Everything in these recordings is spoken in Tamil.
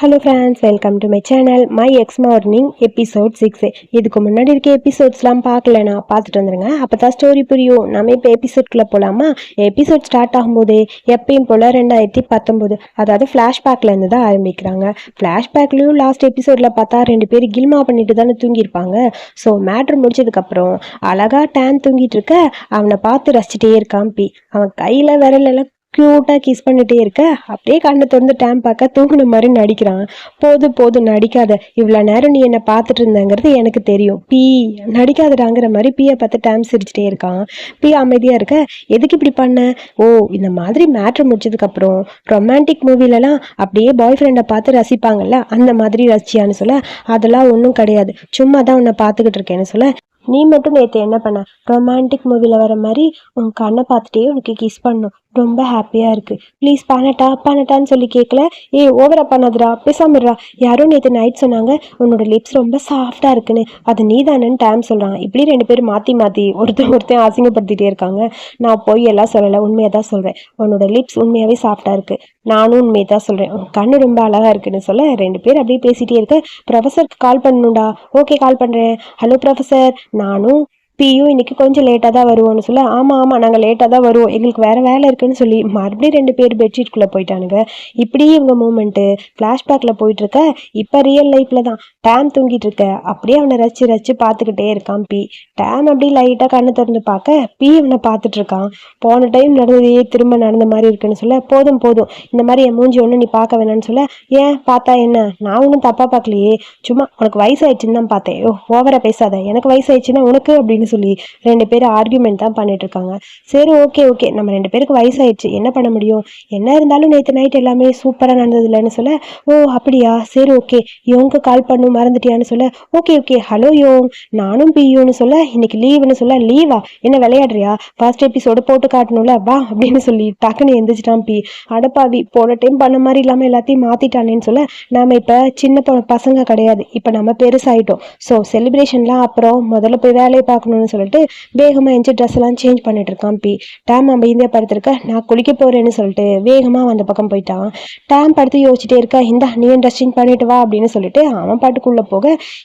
Hello friends welcome to my channel my ex morning episode six இதுக்கு முன்னாடி இருக்க எபிசோட்ஸ்லாம் பார்க்கலனா பார்த்துட்டு வந்துருங்க. அப்போ தான் ஸ்டோரி புரியும். நம்ம இப்போ எபிசோட்குள்ளே போகலாமா எபிசோட் ஸ்டார்ட் ஆகும்போது எப்பயும் போல் ரெண்டாயிரத்தி பத்தொம்போது அதாவது ஃப்ளாஷ்பேக்லேருந்து தான் ஆரம்பிக்கிறாங்க. ஃப்ளாஷ்பேக்லேயும் லாஸ்ட் எபிசோடில் பார்த்தா ரெண்டு பேர் கில்மா பண்ணிட்டு தானே தூங்கியிருப்பாங்க. ஸோ மேட்ரு முடிச்சதுக்கப்புறம் அழகா டேன் தூங்கிட்டு இருக்க அவனை பார்த்து ரசிச்சிட்டே இருக்கான் பி. அவன் கையில் விரலெல்லாம் க்யூட்டாக கிஸ் பண்ணிட்டே இருக்க. அப்படியே கண்ணை திறந்து டேம் பார்க்க தூங்கின மாதிரி நடிக்கிறான். போது போதும் நடிக்காத. இவ்வளோ நேரம் நீ என்னை பார்த்துட்டு இருந்தங்கிறது எனக்கு தெரியும். பி நடிக்காதடாங்கிற மாதிரி பியை பார்த்து டேம் சிரிச்சிட்டே இருக்கான். பி அமைதியாக இருக்க. எதுக்கு இப்படி பண்ண? ஓ இந்த மாதிரி மேட்ரு முடிச்சதுக்கப்புறம் ரொமான்டிக் மூவிலலாம் அப்படியே பாய் ஃப்ரெண்டை பார்த்து ரசிப்பாங்கல்ல? அந்த மாதிரி ரசிச்சியான்னு சொல்ல அதெல்லாம் ஒன்றும் கிடையாது. சும்மா தான் உன்னை பார்த்துக்கிட்டு இருக்கேன்னு சொல்ல நீ மட்டும் நேற்று என்ன பண்ண? ரொமான்டிக் மூவியில் வர மாதிரி உன் கண்ணை பார்த்துட்டே உனக்கு கிஸ் பண்ணும் ரொம்ப ஹாப்பியாக இருக்குது ப்ளீஸ் பண்ணட்டா பண்ணட்டான்னு சொல்லி கேட்கல ஏய் ஓவரா பண்ணாதடா பேசாமடுறா யாரோ நேற்று நைட் சொன்னாங்க உன்னோட லிப்ஸ் ரொம்ப சாஃப்டாக இருக்குன்னு. அது நீ தானேன்னு டைம் சொல்கிறான் இப்படி ரெண்டு பேரும் மாற்றி மாற்றி ஒருத்தன் ஒருத்தன் அசிங்கப்படுத்திட்டே இருக்காங்க. நான் போய் எல்லாம் சொல்லலை உண்மையாக தான் சொல்கிறேன் உன்னோட லிப்ஸ் உண்மையாகவே சாஃப்டாக இருக்குது நானும் உண்மையை தான் சொல்கிறேன் உன் கண்ணு ரொம்ப அழகாக இருக்குன்னு சொல்ல ரெண்டு பேர் அப்படியே பேசிகிட்டே இருக்க. ப்ரொஃபஸருக்கு கால் பண்ணணும்டா. ஓகே கால் பண்ணுறேன் ஹலோ ப்ரொஃபஸர் நானும் பியும் இன்னைக்கு கொஞ்சம் லேட்டாக தான் வருவோம்னு சொல்ல. ஆமாம் ஆமாம் நாங்கள் லேட்டாக தான் வருவோம். எங்களுக்கு வேறு வேலை இருக்குன்னு சொல்லி மறுபடியும் ரெண்டு பேர் பெட்ஷீட்குள்ளே போயிட்டானுங்க. இப்படி இவங்க மூமெண்ட்டு ஃப்ளாஷ்பேக்கில் போயிட்டுருக்க. இப்போ ரியல் லைஃப்பில் தான். டேம் தூங்கிட்டு இருக்க. அப்படியே அவனை ரசிச்சு ரசிச்சு பார்த்துக்கிட்டே இருக்கான் பி. டேம் அப்படியே லைட்டாக கண்ணு திறந்து பார்க்க. பி அவனை பார்த்துட்டு இருக்கான். போன டைம் நடந்ததையே திரும்ப நடந்த மாதிரி இருக்குன்னு சொல்ல. போதும் போதும். இந்த மாதிரி என் மூஞ்சி ஒன்று நீ பார்க்க வேணாம்னு சொல்ல. ஏன்? பார்த்தா என்ன? நான் ஒன்றும் தப்பாக பார்க்கலையே. சும்மா உனக்கு வயசாயிடுச்சுன்னு தான் பார்த்தேன். ஓ ஓவராக பேசாத. எனக்கு வயசாயிடுச்சுன்னா உனக்கு அப்படின்னு சொல்லி ரெண்டு பேரும் ஆர்கியூமெண்ட் தான் பண்ணிட்டு இருக்காங்க சரி ஓகே ஓகே நம்ம ரெண்டு பேருக்கு வயசாயிடுச்சு. என்ன பண்ண முடியும்? என்ன இருந்தாலும் நேற்று நைட் எல்லாமே சூப்பராக நடந்தது இல்லைன்னு சொல்ல ஓ அப்படியா? சரி ஓகே யோங்க கால் பண்ணும் மறந்துட்டியான்னு சொல்ல ஓகே ஓகே ஹலோ யோங் நானும் பியூன்னு சொல்ல இன்னைக்கு லீவுன்னு சொல்ல லீவா என்ன விளையாடுறியா? ஃபர்ஸ்ட் எபிசோடு போட்டு காட்டணும்ல வா அப்படின்னு சொல்லி டக்குன்னு எந்திரிச்சிட்டான் பி. அடப்பாவி போன டைம் பண்ண மாதிரி இல்லாமல் எல்லாத்தையும் மாற்றிட்டானேன்னு சொல்ல நாம இப்போ சின்ன பசங்க கிடையாது. இப்போ நம்ம பெருசாயிட்டோம். ஸோ செலிப்ரேஷன்லாம் அப்புறம் முதல்ல போய் வேலையை பார்க்கணும்னு சொல்லிட்டு வேகமாக எஞ்சி ட்ரெஸ் எல்லாம் சேஞ்ச் பண்ணிட்டு இருக்கான் பி. டேம் நம்ம இந்தியா படுத்திருக்க நான் குளிக்க போறேன்னு சொல்லிட்டு வேகமாக அந்த பக்கம் போயிட்டான். டேம் படுத்து யோசிச்சுட்டே இருக்கா இந்தா நீ ட்ரெஸ் சேஞ்ச் பண்ணிட்டு வா அப்படின்னு சொல்லிட்டு அவன் பாட்டுக்குள்ளே போக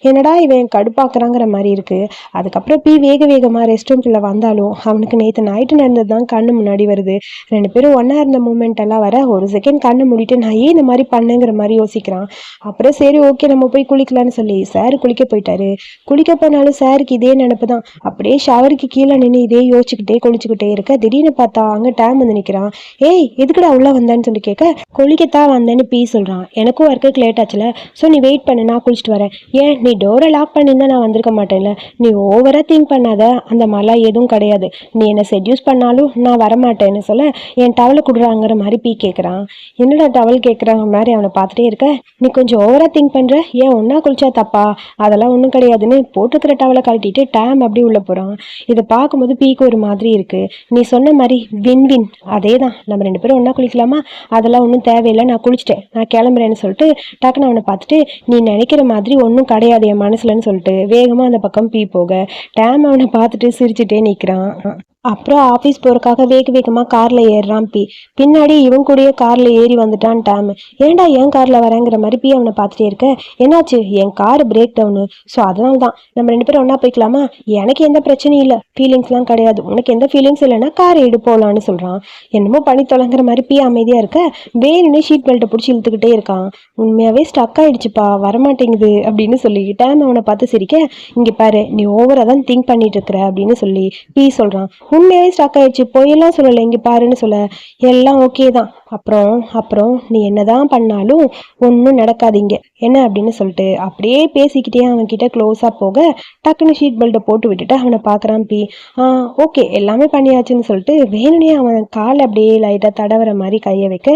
என்னடா இவன் கடுப்பாக்குறாங்கிற மாதிரி இருக்கு. அதுக்கப்புறம் பி வேக வேகமாக ரெஸ்ட் ரூம்குள்ளே வந்தாலும் அவனுக்கு நேற்று நைட்டு நடந்தது தான் கண்ணு முன்னாடி வருது. ரெண்டு பேரும் ஒன்றா இருந்த மூமெண்ட் எல்லாம் வர ஒரு செகண்ட் கண்ணு மூடிட்டு நான் ஏன் இந்த மாதிரி பண்ணுங்கிற மாதிரி யோசிக்கிறான். அப்புறம் சரி ஓகே நம்ம போய் குளிக்கலாம்னு சொல்லி சார் குளிக்க போயிட்டாரு. குளிக்க போனாலும் சாருக்கு இதே நினப்பு தான் அப்படியே ஷவருக்கு கீழே நின்று இதே யோசிச்சுக்கிட்டே குளிச்சுக்கிட்டே இருக்க. திடீர்னு பார்த்தா அங்கே டேம் வந்து நிற்கிறான் ஏய் எதுக்குடா உள்ள வந்தேன்னு சொல்லி கேட்க குளிக்கத்தான் வந்தேன்னு பீ சொல்கிறான் எனக்கும் ஒர்க்குக்கு லேட் ஆச்சுல ஸோ நீ வெயிட் பண்ணு நான் குளிச்சுட்டு வரேன். ஏன் நீ டோரை லாக் பண்ணியிருந்தா நான் வந்திருக்க மாட்டேன்ல. நீ ஓவராக திங்க் பண்ணாத. அந்த மழை எதுவும் கிடையாது. நீ என்னை செட்யூஸ் பண்ணாலும் நான் வரமாட்டேன்னு சொல்ல என் டவலை கொடுறாங்கிற மாதிரி பீ கேட்குறான் என்னடா டவல் கேட்குறாங்க மாதிரி அவனை பார்த்துட்டே இருக்க. நீ கொஞ்சம் ஓவராக திங்க் பண்ணுற ஏன் ஒன்றா குளிச்சா தப்பா? அதெல்லாம் ஒன்றும் கிடையாதுன்னு போட்டுக்கிற டவலை கழட்டிட்டு டேம் அப்படி உள்ளே போகிறான் இதை பார்க்கும்போது பீக்கு ஒரு மாதிரி இருக்குது நீ சொன்ன மாதிரி வின் வின் அதே தான் நம்ம ரெண்டு பேரும் ஒன்றா குளிக்கலாமா? அதெல்லாம் ஒன்றும் தேவையில்லை. நான் குளிச்சிட்டேன். நான் கிளம்புறேன்னு சொல்லிட்டு டக்குன்னு அவனை பார்த்துட்டு நீ நினைக்கிற மாதிரி ஒன்றும் கிடையாது என் மனசுலன்னு சொல்லிட்டு வேகமாக அந்த பக்கம் பீ போக. டேம் அவனை பார்த்துட்டு சிரிச்சுட்டே நிற்கிறான் அப்புறம் ஆஃபீஸ் போகிறக்காக வேக வேகமாக காரில் ஏறுறான் பி. பின்னாடி இவன் கூடயே காரில் ஏறி வந்துட்டான் டேம். ஏன்டா என் காரில் வரேங்கிற மாதிரி பி அவனை பார்த்துட்டே இருக்க? என்னாச்சு? என் கார் பிரேக் டவுனு ஸோ அதனால தான் நம்ம ரெண்டு பேரும் ஒன்றா போய்க்கலாமா? எனக்கு எந்த பிரச்சனையும் இல்லை. ஃபீலிங்ஸ்லாம் கிடையாது. உனக்கு எந்த ஃபீலிங்ஸ் இல்லைன்னா கார் எடு போகலான்னு சொல்கிறான் என்னமோ பண்ணி தொலைங்கிற மாதிரி பி அமைதியாக இருக்க. வேணும்னே ஷீட் பெல்ட்டை பிடிச்சி இழுத்துக்கிட்டே இருக்கான். உண்மையாகவே ஸ்டக் ஆகிடுச்சுப்பா வரமாட்டேங்குது அப்படின்னு சொல்லி டேம் அவனை பார்த்து சிரிக்க இங்கே பாரு நீ ஓவராக தான் திங்க் பண்ணிட்டு இருக்கிற அப்படின்னு சொல்லி பி சொல்கிறான் உண்மையாகவே ஸ்டாக் ஆயிடுச்சு. பொய்யெல்லாம் சொல்லலை. இங்கே பாருன்னு சொல்ல. எல்லாம் ஓகே தான். அப்புறம் அப்புறம் நீ என்னதான் பண்ணாலும் ஒன்றும் நடக்காதீங்க என்ன அப்படின்னு சொல்லிட்டு அப்படியே பேசிக்கிட்டே அவன்கிட்ட க்ளோஸாக போக டக்குன்னு ஷீட் பெல்ட்டை போட்டு விட்டுட்டு அவனை பார்க்குறான் பி. ஆ ஓகே எல்லாமே பண்ணியாச்சுன்னு சொல்லிட்டு வேணுனே அவன் காலை அப்படியே லைட்டாக தடவுற மாதிரி கையை வைக்க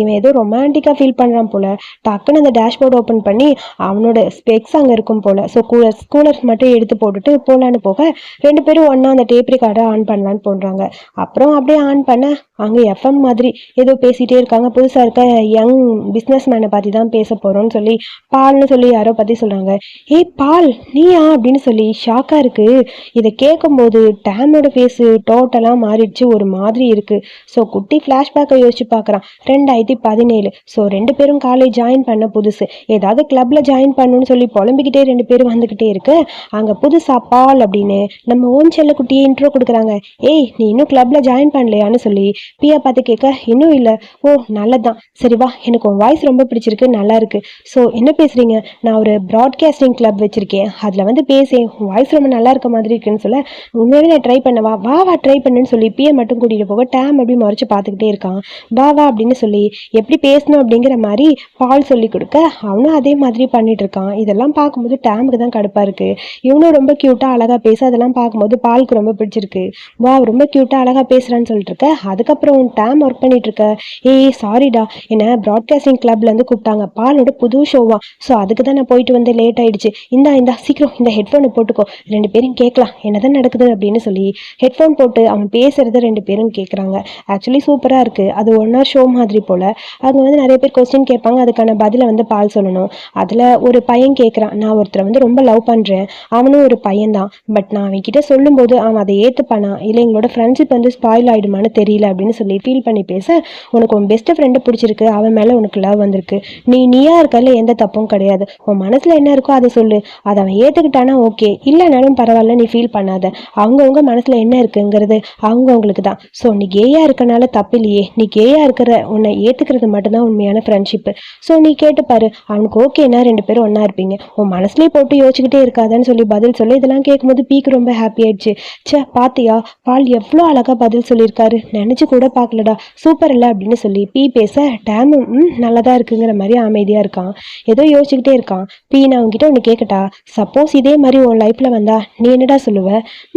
இவன் ஏதோ ரொமான்டிக்காக ஃபீல் பண்ணுறான் போல. டக்குன்னு அந்த டேஷ்போர்ட் ஓப்பன் பண்ணி அவனோட ஸ்பெக்ஸ் அங்கே இருக்கும் போல. ஸோ கூலர்ஸ் கூலர்ஸ் மட்டும் எடுத்து போட்டுட்டு போகலான்னு போக ரெண்டு பேரும் ஒன்றா அந்த டேப் ரெக்கார்டை ஆன் பண்ண பண்ணலான்னு போடுறாங்க அப்புறம் அப்படியே ஆன் பண்ண அங்கே எஃப்எம் மாதிரி ஏதோ பேசிகிட்டே இருக்காங்க. புதுசாக இருக்க யங் பிஸ்னஸ் மேனை பற்றி தான் பேச போகிறோம்னு சொல்லி பால்னு சொல்லி யாரோ பற்றி சொல்கிறாங்க ஏய் பால் நீயா? அப்படின்னு சொல்லி ஷாக்காக இருக்குது இதை கேட்கும்போது டேமோட ஃபேஸு டோட்டலாக மாறிடுச்சு. ஒரு மாதிரி இருக்குது ஸோ குட்டி ஃப்ளாஷ்பேக்கை யோசிச்சு பார்க்குறான். ரெண்டாயிரத்தி பதினேழு. ஸோ ரெண்டு பேரும் காலேஜ் ஜாயின் பண்ண புதுசு. ஏதாவது கிளப்பில் ஜாயின் பண்ணணும்னு சொல்லி புலம்பிக்கிட்டே ரெண்டு பேரும் வந்துக்கிட்டே இருக்கு. அங்கே புதுசா பால் அப்படின்னு நம்ம ஓன் செல்ல குட்டியே இன்ட்ரோ கொடுக்குறாங்க. ஏய் நீ இன்னும் கிளப்பில் ஜாயின் பண்ணலையான்னு சொல்லி பியா பார்த்து கேட்க இன்னும் இல்லை. ஓ நல்லதுதான். சரி வா. எனக்கு உன் வாய்ஸ் ரொம்ப பிடிச்சிருக்கு. நல்லா இருக்கு. ஸோ என்ன பேசுறீங்க? நான் ஒரு ப்ராட்காஸ்டிங் கிளப் வச்சிருக்கேன். அதில் வந்து பேசேன் உன் வாய்ஸ் ரொம்ப நல்லா இருக்க மாதிரி இருக்குன்னு சொல்ல உண்மையாகவே நான் ட்ரை பண்ணவா வா வா ட்ரை பண்ணுன்னு சொல்லி பியை மட்டும் கூட்டிகிட்டு போக டேம் அப்படி மறைச்சு பார்த்துக்கிட்டே இருக்கான். வா வா அப்படின்னு சொல்லி எப்படி பேசணும் அப்படிங்கிற மாதிரி பால் சொல்லி கொடுக்க அவனும் அதே மாதிரி பண்ணிட்டு இருக்கான். இதெல்லாம் பார்க்கும்போது டேமுக்கு தான் கடுப்பாக இருக்கு. இவனும் ரொம்ப க்யூட்டாக அழகாக பேச அதெல்லாம் பார்க்கும்போது பாலுக்கு ரொம்ப பிடிச்சிருக்கு. வா ரொம்ப க்யூட்டாக அழகாக பேசுகிறான்னு சொல்லிட்டு இருக்க அதுக்கப்புறம் டேம் ஒர்க் பண்ணிட்டு ஏய் சாரிடா என்ன ப்ராட்காஸ்டிங் கிளப்லேருந்து கூப்பிட்டாங்க. பாலோட புது ஷோவா ஸோ அதுக்கு தான் நான் போயிட்டு வந்து லேட் ஆகிடுச்சு இந்தா இந்தா சீக்கிரம் இந்த ஹெட்ஃபோனை போட்டுக்கோ. ரெண்டு பேரும் கேட்கலாம். என்னதான் நடக்குது அப்படின்னு சொல்லி ஹெட்ஃபோன் போட்டு அவன் பேசுறத ரெண்டு பேரும் கேட்குறாங்க ஆக்சுவலி சூப்பராக இருக்குது அது ஒன் ஹவர் ஷோ மாதிரி போல். அங்கே வந்து நிறைய பேர் கொஸ்டின் கேட்பாங்க. அதுக்கான பதிலை வந்து பால் சொல்லணும். அதில் ஒரு பையன் கேட்குறான் நான் ஒருத்தரை வந்து ரொம்ப லவ் பண்ணுறேன் அவனும் ஒரு பையன்தான். பட் நான் அவன்கிட்ட சொல்லும்போது அவன் அதை ஏற்றுப்பானா இல்லை எங்களோட ஃப்ரெண்ட்ஷிப் வந்து ஸ்பாயில் ஆகிடுமான்னு தெரியல அப்படின்னு சொல்லி ஃபீல் பண்ணி பேச உனக்கு உன் பெஸ்ட் ஃப்ரெண்டு பிடிச்சிருக்கு அவன் மேலே உனக்கு லவ் வந்திருக்கு. நீ நீயா இருக்கல எந்த தப்பும் கிடையாது. உன் மனசில் என்ன இருக்கோ அதை சொல்லு. அதை அவன் ஏற்றுக்கிட்டானா ஓகே இல்லைனாலும் பரவாயில்ல நீ ஃபீல் பண்ணாத. அவங்கவுங்க மனசில் என்ன இருக்குங்கிறது அவங்கவுங்களுக்கு தான். ஸோ நீ கேயாக இருக்கனால தப்பு இல்லையே. நீ கேயாக இருக்கிற உன்னை ஏற்றுக்கிறது மட்டும்தான் உண்மையான ஃப்ரெண்ட்ஷிப்பு ஸோ நீ கேட்டுப்பாரு அவனுக்கு ஓகேனா ரெண்டு பேரும் ஒன்றா இருப்பீங்க. உன் மனசுலேயே போட்டு யோசிச்சுக்கிட்டே இருக்காதன்னு சொல்லி பதில் சொல்லி இதெல்லாம் கேட்கும்போது பீக்கு ரொம்ப ஹாப்பி ஆயிடுச்சு. ச்சே பாத்தியா? பால் எவ்வளோ அழகாக பதில் சொல்லியிருக்காரு. நினச்சி கூட பார்க்கலடா. சூப்பர் இல்லை அப்படின்னு சொல்லி பீ பேச டேமும் ம் நல்லதா இருக்குங்கிற மாதிரி அமைதியாக இருக்கான். ஏதோ யோசிச்சுக்கிட்டே இருக்கான். பீ நான் உங்ககிட்ட ஒன்று கேட்கட்டா சப்போஸ் இதே மாதிரி உன் லைஃப்பில் வந்தா நீ என்னடா சொல்லுவ?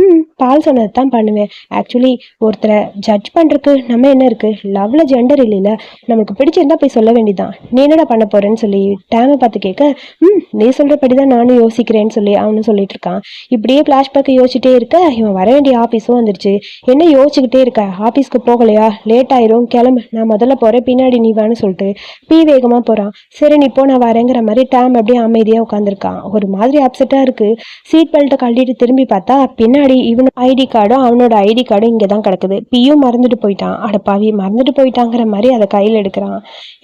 ம் பால் சொன்னது தான் பண்ணுவேன். ஆக்சுவலி ஒருத்தரை ஜட்ஜ் பண்ணுறதுக்கு நம்ம என்ன இருக்குது லவ்வில் ஜெண்டர் இல்லைல்ல. நமக்கு பிடிச்சிருந்தா போய் சொல்ல வேண்டியதான் நீ என்னடா பண்ண போறேன்னு சொல்லி டேமை பார்த்து கேட்க ம் நீ சொல்கிறபடி தான் நானும் யோசிக்கிறேன்னு சொல்லி அவனும் சொல்லிட்டு இருக்கான். இப்படியே ஃப்ளாஷ்பேக்கை யோசிச்சிட்டே இருக்க இவன் வர வேண்டிய ஆஃபீஸும் வந்துருச்சு. என்ன யோசிச்சுக்கிட்டே இருக்க? ஆஃபீஸ்க்கு போகலையா? லேட் ஆயிரும். கிளம்பு. நான் முதல்ல போகிறேன் பின்னாடி நீ வான்னு சொல்லிட்டு பி வேகமாக போகிறான் சரி நீ போ நான் வரேங்கிற மாதிரி டேம் அப்படியே அமைதியாக உட்காந்துருக்கான் ஒரு மாதிரி அப்செட்டாக இருக்கு. சீட் பெல்ட்டை கழட்டிட்டு திரும்பி பார்த்தா பின்னாடி இவன் ஐடி கார்டும் அவனோட ஐடி கார்டும் இங்கே தான் கிடக்குது. பியும் மறந்துட்டு போயிட்டான். அட பாவி மறந்துட்டு போயிட்டாங்கிற மாதிரி அதை கையில் எடுக்கிறான்.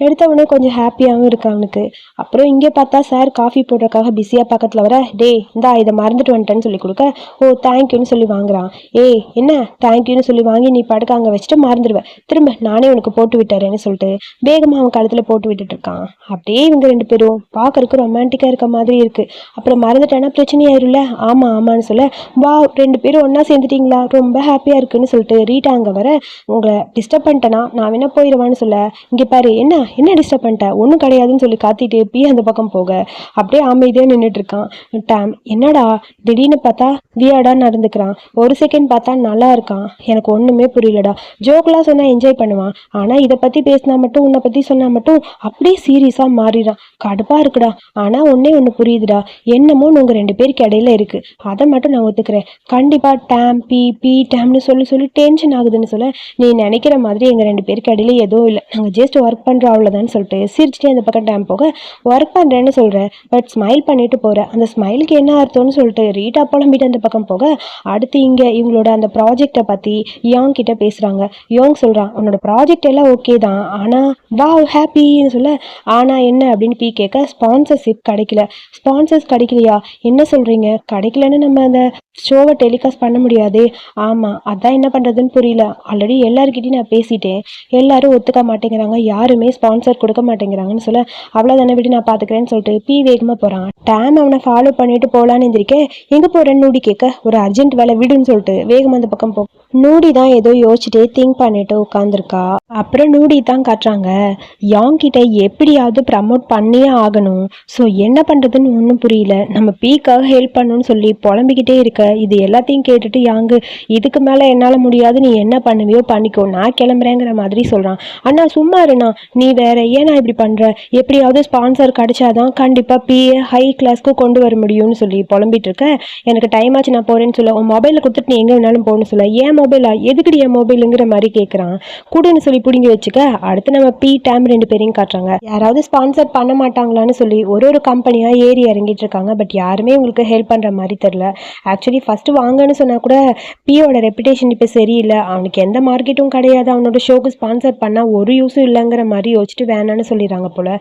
எடுத்தவொடனே கொஞ்சம் ஹாப்பியாகவும் இருக்கு அவனுக்கு. அப்புறம் இங்கே பார்த்தா சார் காஃபி போடுறதுக்காக பிஸியாக பக்கத்தில் வர டே இந்தா இதை மறந்துட்டு வந்துட்டேன்னு சொல்லி கொடுக்க. ஓ தேங்க்யூன்னு சொல்லி வாங்குறான். ஏய் என்ன? தேங்க்யூன்னு சொல்லி வாங்கி நீ படுக்க அங்கே வச்சுட்டு மறந்துடுவேன் திரும்ப நானே உனக்கு போட்டு விட்டுறேன்னு சொல்லிட்டு வேகமாக அவன் கழுத்தில் போட்டு விட்டுட்டு இருக்கான். அப்படியே இவங்க ரெண்டு பேரும் பார்க்கறதுக்கு ரொமான்டிக்காக இருக்க மாதிரி இருக்கு. அப்புறம் மறந்துட்டானா பிரச்சனையாயிரும்ல? ஆமாம் ஆமான்னு சொல்ல வா ரெண்டு பேரும் ஒன்றா சேர்ந்துட்டீங்களா? ரொம்ப ஹாப்பியாக இருக்குன்னு சொல்லிட்டு ரீட்டா அங்கே வர உங்களை டிஸ்டர்ப் பண்ணிட்டேனா? நான் வேணா போயிடுவான்னு சொல்ல இங்கே பாரு என்ன? என்ன டிஸ்டர்ப் பண்ணிட்டேன் ஒன்றும் கிடையாதுன்னு சொல்லி காத்திட்டு பி அந்த பக்கம் போக. அப்படியே அமைதியாக நின்றுட்டு இருக்கான். டேம் என்னடா? திடீர்னு பார்த்தா வியாடா நடந்துக்கிறான். ஒரு செகண்ட் பார்த்தா நல்லா இருக்கான் எனக்கு ஒன்றுமே புரியலடா. ஜோக்கெலாம் சொன்னால் என்ஜாய் பண்ணுவான். ஆனால் இதை பற்றி பேசினா மட்டும் உன்னை பற்றி சொன்னால் மட்டும் அப்படியே சீரியஸாக மாறிடான் கடுப்பாக இருக்குடா. ஆனால் ஒன்றே ஒன்று புரியுதுடா. என்னமோ உங்கள் ரெண்டு பேருக்கு இடையில இருக்குது அதை மட்டும் நான் ஒத்துக்கிறேன். கண்டிப்பாக டேம் பி பி டேம்னு சொல்லி சொல்லி டென்ஷன் ஆகுதுன்னு சொல்ல நீ நினைக்கிற மாதிரி எங்கள் ரெண்டு பேருக்கு இடையில எதுவும் இல்லை. நாங்கள் ஜஸ்ட் ஒர்க் பண்ணுறோம் அவ்வளோதான்னு சொல்லிட்டு சிரிச்சுட்டே அந்த பக்கம் டேம் போக ஒர்க் பண்ணுறேன்னு சொல்கிறேன் பட் ஸ்மைல் பண்ணிட்டு போகிறேன் அந்த ஸ்மைலுக்கு என்ன அர்த்தம்னு சொல்லிட்டு ரீட்டா புலம்பிட்டு அந்த பக்கம் போக அடுத்து இங்கே இவங்களோட அந்த ப்ராஜெக்டை பற்றி யாங் கிட்ட பேசுகிறாங்க யோங் சொல்கிறான் உன்னோட ப்ராஜெக்ட் எல்லாம் ஓகே தான். ஆனால் வா ஹாப்பின்னு சொல்ல ஆனால் என்ன? அப்படின்னு பி கேட்க ஸ்பான்சர்ஷிப் கிடைக்கல. ஸ்பான்சர்ஸ் கிடைக்கலையா? என்ன சொல்கிறீங்க கிடைக்கலன்னு நம்ம அந்த ஷோவை டெலிகாஸ்ட் பண்ண முடியாது. ஆமாம் அதான் என்ன பண்ணுறதுன்னு புரியல. ஆல்ரெடி எல்லாருக்கிட்டையும் நான் பேசிட்டேன். எல்லாரும் ஒத்துக்க மாட்டேங்கிறாங்க. யாருமே ஸ்பான்சர் கொடுக்க மாட்டேங்கிறாங்கன்னு சொல்ல அவ்வளோதானே விட்டு நான் பார்த்துக்கிறேன்னு சொல்லிட்டு பி வேகமாக போகிறான் டேம் அவனை ஃபாலோ பண்ணிட்டு போகலான்னு எந்திரிக்க எங்கே போகிறேன்னு நூடி கேட்க ஒரு அர்ஜென்ட் வேலை விடுன்னு சொல்லிட்டு வேகமாக அந்த பக்கம் போ. நூடி தான் ஏதோ யோசிச்சுட்டே திங்க் பண்ணிட்டு உட்காந்துருக்கா அப்புறம் நூடி தான் காட்டுறாங்க. யாங் கிட்ட எப்படியாவது ப்ரமோட் பண்ணியே ஆகணும். ஸோ என்ன பண்ணுறதுன்னு ஒன்றும் புரியல. நம்ம பீக்காக ஹெல்ப் பண்ணணும்னு சொல்லி புலம்பிக்கிட்டே இருக்க. இது எல்லாத்தையும் கேட்டுட்டு யாங்கு இதுக்கு மேலே என்னால் முடியாது. நீ என்ன பண்ணுவியோ பண்ணிக்கோ. நான் கிளம்புறேங்கிற மாதிரி சொல்கிறான் அண்ணா சும்மா இருண்ணா. நீ வேற ஏன் நான் இப்படி பண்ணுற எப்படியாவது ஸ்பான்சர் கிடைச்சாதான் கண்டிப்பாக பிஏ ஹை கிளாஸ்க்கு கொண்டு வர முடியும்னு சொல்லி புலம்பிட்டு இருக்க. எனக்கு டைம் ஆச்சு நான் போகிறேன்னு சொல்ல. உன் மொபைலில் கொடுத்துட்டு நீ எங்கே வேணாலும் போகணும்னு சொல்ல ஏன் மொபைலா எதுக்கடி என் மொபைலுங்கிற மாதிரி கேட்குறான் கூடன்னு சொல்லி பிடிங்கி வச்சுக்க அடுத்து நம்ம பி டேம் ரெண்டு பேரையும் காட்டுறாங்க. யாராவது ஸ்பான்சர் பண்ண மாட்டாங்களான்னு சொல்லி ஒரு ஒரு கம்பெனியாக ஏறி இறங்கிட்டு இருக்காங்க. பட் யாருமே உங்களுக்கு ஹெல்ப் பண்ணுற மாதிரி தெரில ஆக்சுவலி ஃபஸ்ட்டு வாங்கன்னு சொன்னால் கூட பியோட ரெப்புடேஷன் இப்போ சரியில்லை. அவனுக்கு எந்த மார்க்கெட்டும் கிடையாது. அவனோட ஷோக்கு ஸ்பான்சர் பண்ணால் ஒரு யூஸும் இல்லைங்கிற மாதிரி யோசிச்சுட்டு வேணான்னு சொல்லிடுறாங்க போல்.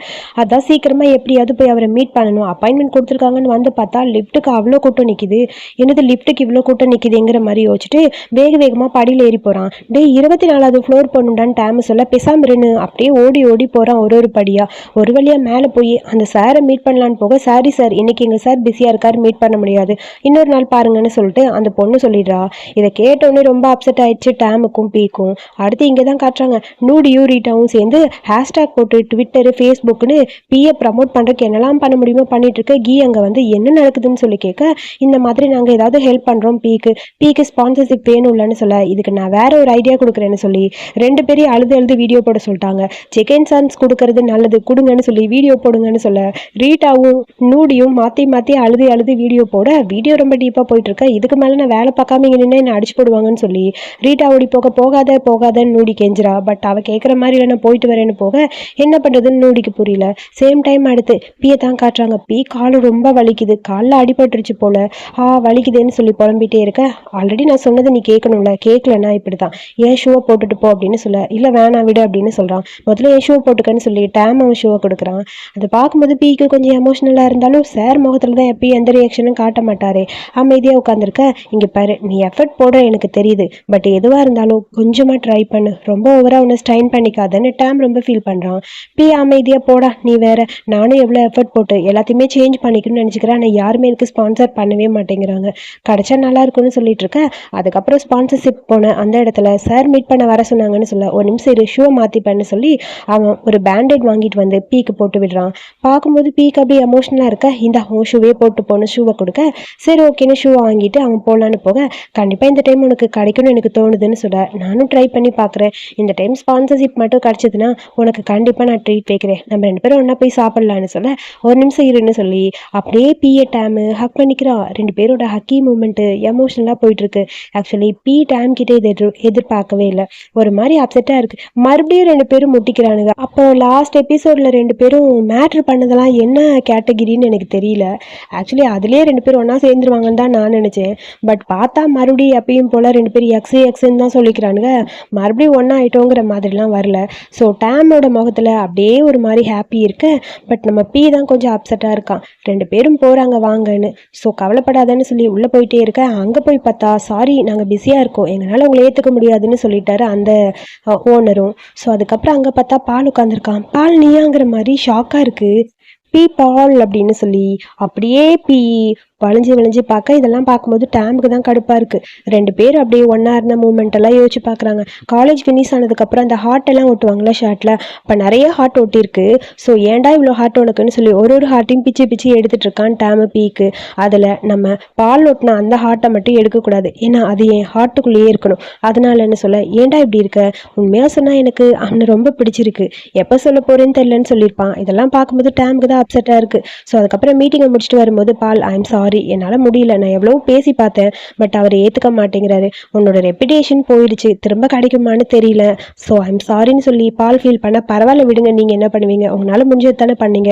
அதான் சீக்கிரமாக எப்படியாவது போய் அவரை மீட் பண்ணணும். அப்பாயின்மெண்ட் கொடுத்துருக்காங்கன்னு வந்து பார்த்தா லிஃப்ட்டுக்கு அவ்வளோ கூட்டம் நிற்கிது என்னது லிஃப்ட்டுக்கு இவ்வளோ கூட்டம் நிற்கிதுங்கிற மாதிரி யோசிச்சுட்டு வேக வேகமாக படியில் ஏறி போகிறான் டேய் இருபத்தி நாலாவது ஃப்ளோர் பண்ணுடான்னு டேம் சொல்ல பெசாமிருன்னு அப்படியே ஓடி ஓடி போகிறான் ஒரு ஒரு படியாக ஒரு வழியாக மேலே போய் அந்த சாரை மீட் பண்ணலான்னு போக சாரி சார் இன்னைக்கு எங்கள் சார் பிஸியாக இருக்கார் மீட் பண்ண முடியாது. இன்னொரு நாள் பாருங்கன்னு சொல்லிட்டு அந்த பொண்ணு சொல்லிடுறா. இதை கேட்டோன்னே ரொம்ப அப்செட் ஆயிடுச்சு டேமுக்கும் பீக்கும் அடுத்து இங்கே தான் காட்டுறாங்க. நூடியும் ரீட்டாவும் சேர்ந்து ஹேஷ்டேக் போட்டு ட்விட்டரு ஃபேஸ்புக்னு பிஏ ப்ரமோட் பண்ணுறதுக்கு என்னெல்லாம் பண்ண முடியுமோ பண்ணிட்டு இருக்க. கீ அங்கே வந்து என்ன நடக்குதுன்னு சொல்லி கேட்க இந்த மாதிரி நாங்கள் ஏதாவது ஹெல்ப் பண்ணுறோம் பீக்கு பீக்கு ஸ்பான்சர்ஷிப் இல்லைன்னு சொல்ல இதுக்கு நான் வேற ஒரு ஐடியா கொடுக்குறேன்னு சொல்லி ரெண்டு பேரையும் அழுது அழுது வீடியோ போட சொல்லிட்டாங்க. செகண்ட் சான்ஸ் கொடுக்கறது நல்லது கொடுங்கன்னு சொல்லி வீடியோ போடுங்கன்னு சொல்ல ரீட்டாவும் நூடியும் மாற்றி மாற்றி அழுது அழுது வீடியோ போட வீடியோ ரொம்ப டீப்பாக போயிட்டு இருக்கேன் இதுக்கு மேலே நான் வேலை பார்க்காம இங்கே நின்று என்ன அடிச்சு போடுவாங்கன்னு சொல்லி ரீட்டா ஓடி போக போகாத போகாதன்னு நூடி கெஞ்சிரா பட் அவள் கேட்குற மாதிரி இல்லை நான் போயிட்டு வரேன்னு போக என்ன பண்ணுறதுன்னு நூடிக்கு புரியல. சேம் டைம் அடுத்து பீயை தான் காட்டுறாங்க. பி கால் ரொம்ப வலிக்குது. காலில் அடிபட்டுருச்சு போல. ஆ வலிக்குதுன்னு சொல்லி புலம்பிட்டே இருக்க. ஆல்ரெடி நான் சொன்னதை நீ கேட்கணும்ல கேட்கலன்னா இப்படி தான் ஏன் ஷூவை போட்டுட்டு போ அப்படின்னு சொல்ல இல்லை வேணாம் விடு அப்படின்னு சொல்கிறான் முதல்ல ஏன் ஷூவை போட்டுக்கன்னு சொல்லி டேம் அவன் ஷூவை கொடுக்குறான். அதை பார்க்கும்போது பீக்கு கொஞ்சம் எமோஷ்னலாக இருந்தாலும் சார் முகத்தில் தான் எப்பயும் எந்த ரியாக்ஷனும் காட்ட மாட்டாரே. அமைதியாக உட்காந்துருக்க இங்கே பாரு நீ எஃபர்ட் போடுற எனக்கு தெரியுது. பட் எதுவாக இருந்தாலும் கொஞ்சமாக ட்ரை பண்ணு. ரொம்ப ஓவராக உன்னை ஸ்ட்ரைன் பண்ணிக்காதன்னு டேம் ரொம்ப ஃபீல் பண்ணுறான் பி அமைதியாக போடா நீ வேற. நானும் எவ்வளோ எஃபர்ட் போட்டு எல்லாத்தையுமே சேஞ்ச் பண்ணிக்கணும்னு நினச்சிக்கிறேன். ஆனால் யாருமே எனக்கு ஸ்பான்சர் பண்ணவே மாட்டேங்கிறாங்க. கிடைச்சா நல்லா இருக்கும்னு சொல்லிட்டு இருக்க அதுக்கப்புறம் ஸ்பான்சர்ஷிப் போன அந்த இடத்துல சார் மீட் பண்ண வர சொன்னாங்கன்னு சொல்ல ஒரு நிமிஷம் இரு ஷூவை மாற்றிப்பேன்னு சொல்லி அவன் ஒரு பேண்டேட் வாங்கிட்டு வந்து பீக்கு போட்டு விடுறான். பார்க்கும்போது பீக் அப்படியே எமோஷனலாக இருக்க இந்த உன் ஷூவே போட்டு போன ஷூவை கொடுக்க. சரி ஓகேன்னு ஷூவை வாங்கிட்டு அவன் போகலான்னு போக கண்டிப்பாக இந்த டைம் உனக்கு கிடைக்கும்னு எனக்கு தோணுதுன்னு சொல்ல நானும் ட்ரை பண்ணி பார்க்குறேன் இந்த டைம் ஸ்பான்சர்ஷிப் மட்டும் கிடச்சதுன்னா உனக்கு கண்டிப்பாக நான் ட்ரீட் வைக்கிறேன். நம்ம ரெண்டு பேரும் ஒன்றா போய் சாப்பிட்லான்னு சொல்ல ஒரு நிமிஷம் இருன்னு சொல்லி அப்படியே பிஏ டேமு ஹக் பண்ணிக்கிறா. ரெண்டு பேரோட ஹக்கி மூமெண்ட்டு எமோஷனலாக போயிட்டுருக்கு ஆக்சுவலி பி டேம் கிட்டே இது எதிர் எதிர்பார்க்கவே இல்லை. ஒரு மாதிரி அப்செட்டாக இருக்குது மறுபடியும் ரெண்டு பேரும் முட்டிக்கிறானுங்க. அப்புறம் லாஸ்ட் எபிசோடில் ரெண்டு பேரும் மேட்ரு பண்ணதெல்லாம் என்ன கேட்டகிரின்னு எனக்கு தெரியல. ஆக்சுவலி அதுலேயே ரெண்டு பேரும் ஒன்றா சேர்ந்துருவாங்கன்னு தான் நான் நினச்சேன். பட் பார்த்தா மறுபடியும் எப்பயும் போல் ரெண்டு பேரும் எக்ஸு எக்ஸுன்னு தான் சொல்லிக்கிறானுங்க. மறுபடியும் ஒன்றா ஆயிட்டோங்கிற மாதிரிலாம் வரல. ஸோ டேமோட முகத்தில் அப்படியே ஒரு மாதிரி ஹாப்பி இருக்கு. பட் நம்ம பி தான் கொஞ்சம் அப்செட்டாக இருக்கான். ரெண்டு பேரும் போகிறாங்க வாங்கன்னு. ஸோ கவலைப்படாதன்னு சொல்லி உள்ளே போயிட்டே இருக்கேன் அங்கே போய் பார்த்தா சாரி நாங்கள் பிஸியாக இருக்கோம். எங்களால் உங்களை ஏற்றுக்க முடியாதுன்னு சொல்லிட்டாரு அந்த ஓனரும் ஸோ அதுக்கப்புறம் அங்கே பார்த்தா பால் உட்காந்துருக்கான் பால் நீயாங்கிற மாதிரி ஷாக்காக இருக்குது பி பால் அப்படின்னு சொல்லி அப்படியே பி வளைஞ்சு வளைஞ்சு பார்க்க இதெல்லாம் பார்க்கும்போது டேமுக்கு தான் கடுப்பாக இருக்குது ரெண்டு பேர் அப்படியே ஒன்றா இருந்த மூமெண்ட் எல்லாம் யோசிச்சு பார்க்குறாங்க. காலேஜ் ஃபினிஷ் ஆனதுக்கப்புறம் அந்த ஹார்ட் எல்லாம் ஒட்டுவாங்களா ஷர்ட்டில் இப்போ நிறைய ஹார்ட் ஒட்டியிருக்கு. ஸோ ஏன்டா இவ்வளோ ஹார்ட் உனக்குன்னு சொல்லி ஒரு ஒரு ஹார்ட்டையும் பிச்சு பிச்சு எடுத்துகிட்டு இருக்கான் டேமு பீக்கு அதில் நம்ம பால் ஒட்டின அந்த ஹார்ட்டை மட்டும் எடுக்கக்கூடாது ஏன்னா அது என் ஹார்ட்டுக்குள்ளேயே இருக்கணும். அதனால என்ன சொல்ல ஏன்டா இப்படி இருக்க? உண்மையாக சொன்னால் எனக்கு அவனை ரொம்ப பிடிச்சிருக்கு. எப்போ சொல்ல போகிறேன்னு தெரிலன்னு சொல்லியிருப்பான். இதெல்லாம் பார்க்கும்போது டேமுக்கு தான் அப்செட்டாக இருக்குது ஸோ அதுக்கப்புறம் மீட்டிங்கை முடிச்சுட்டு வரும்போது பால் ஐம் சாரி என்னால் முடியல. நான் எவ்வளோ பேசி பார்த்தேன் பட் அவர் ஏற்றுக்க மாட்டேங்கிறாரு. உன்னோட ரெப்புடேஷன் போயிடுச்சு. திரும்ப கிடைக்குமான்னு தெரியல. ஸோ ஐம் சாரின்னு சொல்லி பால் ஃபீல் பண்ண பரவாயில்ல விடுங்க. நீங்கள் என்ன பண்ணுவீங்க? உங்களால் முடிஞ்சது தானே பண்ணீங்க.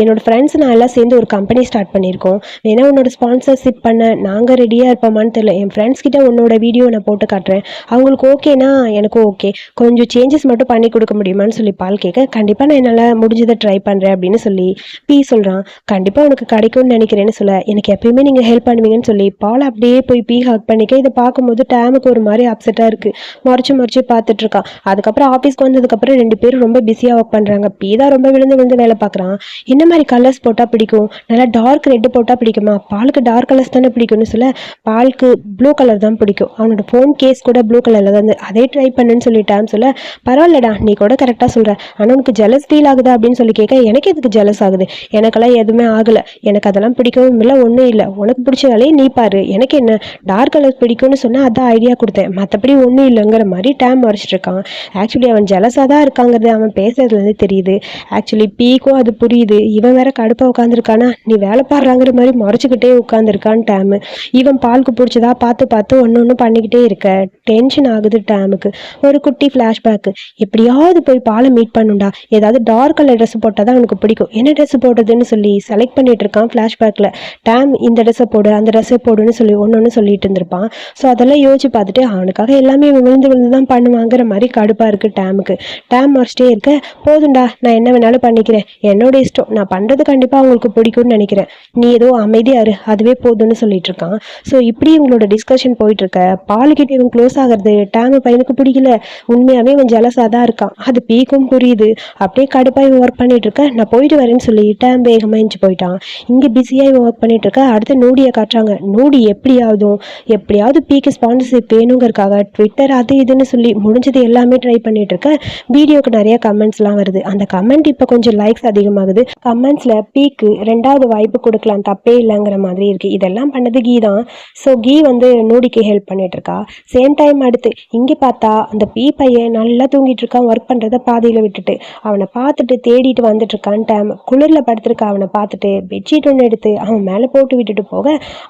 என்னோட ஃப்ரெண்ட்ஸ் நான் எல்லாம் சேர்ந்து ஒரு கம்பெனி ஸ்டார்ட் பண்ணியிருக்கோம். வேணா உன்னோட ஸ்பான்சர்ஷிப் பண்ண நாங்கள் ரெடியாக இருப்போமான்னு தெரியல. என் ஃப்ரெண்ட்ஸ் கிட்ட உன்னோட வீடியோ நான் போட்டு காட்டுறேன். அவங்களுக்கு ஓகேனா எனக்கும் ஓகே கொஞ்சம் சேஞ்சஸ் மட்டும் பண்ணி கொடுக்க முடியுமான்னு சொல்லி பால் கேட்க கண்டிப்பாக நான் என்னால் முடிஞ்சதை ட்ரை பண்ணுறேன் அப்படின்னு சொல்லி பி சொல்கிறான் கண்டிப்பாக உனக்கு கிடைக்கும்னு நினைக்கிறேன்னு சொல்ல எனக்கு எப்பயுமே நீங்கள் ஹெல்ப் பண்ணுவீங்கன்னு சொல்லி பால் அப்படியே போய் பீ ஹாக் பண்ணிக்க இதை பார்க்கும்போது டேமுக்கு ஒரு மாதிரி அப்செட்டாக இருக்குது மறைச்சு மறைச்சு பார்த்துட்டு இருக்கான் அதுக்கப்புறம் ஆஃபீஸ்க்கு வந்ததுக்கப்புறம் ரெண்டு பேரும் ரொம்ப பிஸியாக ஒர்க் பண்ணுறாங்க பீ தான் ரொம்ப விழுந்து விழுந்து வேலை பார்க்குறான். என்ன மாதிரி கலர்ஸ் போட்டால் பிடிக்கும்? நல்லா டார்க் ரெட்டு போட்டால் பிடிக்குமா? பாலுக்கு டார்க் கலர்ஸ் தானே பிடிக்கும்னு சொல்ல பாலுக்கு ப்ளூ கலர் தான் பிடிக்கும். அவனோட ஃபோன் கேஸ் கூட ப்ளூ கலரில் தான் அதே ட்ரை பண்ணுன்னு சொல்லிட்டான்னு சொல்ல பரவாயில்லடா நீ கூட கரெக்டாக சொல்கிற ஆனால் உனக்கு ஜெலஸ் ஃபீல் ஆகுதா? அப்படின்னு சொல்லி கேட்க எனக்கு எதுக்கு ஜெலஸ் ஆகுது? எனக்கெல்லாம் எதுவுமே ஆகலை. எனக்கு அதெல்லாம் பிடிக்கவும் இல்லை ஒன்றும் ஒன்றும் இல்லை. உனக்கு பிடிச்ச வேலையை நீ பாரு. எனக்கு என்ன? டார்க் கலர் பிடிக்கும்னு சொன்னால் அதான் ஐடியா கொடுத்தேன். மற்றபடி ஒன்றும் இல்லைங்கிற மாதிரி டேம் மறைச்சிட்டு இருக்கான். ஆக்சுவலி அவன் ஜலசாக தான் இருக்காங்கிறது அவன் பேசுறதுலேருந்து தெரியுது. ஆக்சுவலி பீக்கும் அது புரியுது. இவன் வேற கடுப்பாக உட்காந்துருக்கானா நீ வேலை பாடுறாங்கிற மாதிரி மறைச்சிக்கிட்டே உட்காந்துருக்கான் டேமு இவன் பாலுக்கு பிடிச்சதா பார்த்து பார்த்து ஒன்று ஒன்று பண்ணிக்கிட்டே இருக்க. டென்ஷன் ஆகுது டேமுக்கு ஒரு குட்டி ஃப்ளாஷ்பேக்கு எப்படியாவது போய் பாலை மீட் பண்ணுண்டா. ஏதாவது டார்க் கலர் ட்ரெஸ் போட்டால் தான் அவனுக்கு பிடிக்கும். என்ன ட்ரெஸ் போடுறதுன்னு சொல்லி செலக்ட் பண்ணிட்டு இருக்கான் ஃப்ளாஷ்பேக்கில் டேம் இந்த ட்ரெஸ்ஸை போடு அந்த ட்ரெஸ்ஸை போடுன்னு சொல்லி ஒன்று ஒன்று சொல்லிட்டு இருந்திருப்பான். ஸோ அதெல்லாம் யோசிச்சு பார்த்துட்டு அவனுக்காக எல்லாமே இவன் விழுந்து விழுந்து தான் பண்ணுவாங்கிற மாதிரி கடுப்பாக இருக்குது டேமுக்கு. டேம் மறைச்சிட்டே இருக்க போதுண்டா நான் என்ன வேணாலும் பண்ணிக்கிறேன். என்னோட இஷ்டம். நான் பண்ணுறது கண்டிப்பாக அவங்களுக்கு பிடிக்கும்னு நினைக்கிறேன். நீ ஏதோ அமைதியாரு அதுவே போதும்னு சொல்லிட்டு இருக்கான். ஸோ இப்படி இவங்களோட டிஸ்கஷன் போயிட்டு இருக்க. பாலுக்கிட்ட இவன் க்ளோஸ் ஆகிறது டேம் பையனுக்கு பிடிக்கல. உண்மையாவே இவன் ஜலசாக தான் இருக்கான். அது பீக்கும் புரியுது. அப்படியே கடுப்பாக இவன் ஒர்க் பண்ணிட்டு இருக்க. நான் போயிட்டு வரேன்னு சொல்லி டேம் வேகமாக எஞ்சி போயிட்டான். இங்கே பிஸியாக இவன் ஒர்க் பண்ணிட்டு இருக்க. அடுத்து நூடியை காட்டுறாங்க. நூடி எப்படியாவதும் எப்படியாவது பிக்கு ஸ்பான்சர்ஷிப் வேணுங்கிறக்காக ட்விட்டர் அது இதுன்னு சொல்லி முடிஞ்சது எல்லாமே ட்ரை பண்ணிட்டு இருக்க. வீடியோக்கு நிறைய கமெண்ட்ஸ்லாம் வருது. அந்த கமெண்ட் இப்போ கொஞ்சம் லைக்ஸ் அதிகமாகுது. கமெண்ட்ஸில் பீக்கு ரெண்டாவது வாய்ப்பு கொடுக்கலாம். தப்பே இல்லைங்கிற மாதிரி இருக்கு. இதெல்லாம் பண்ணது கீ தான். ஸோ கீ வந்து நூடிக்கு ஹெல்ப் பண்ணிட்டு இருக்கா. சேம் டைம் அடுத்து இங்கே பார்த்தா அந்த பீ பையன் நல்லா தூங்கிட்டு இருக்கான். ஒர்க் பண்ணுறத பாதையில் விட்டுட்டு. அவனை பார்த்துட்டு தேடிட்டு வந்துட்டு இருக்கான் டைம் குளிரில் படுத்திருக்க. அவனை பார்த்துட்டு பெட்ஷீட் ஒன்று எடுத்து அவன் மேலே போட்டு விட்டுட்டு போக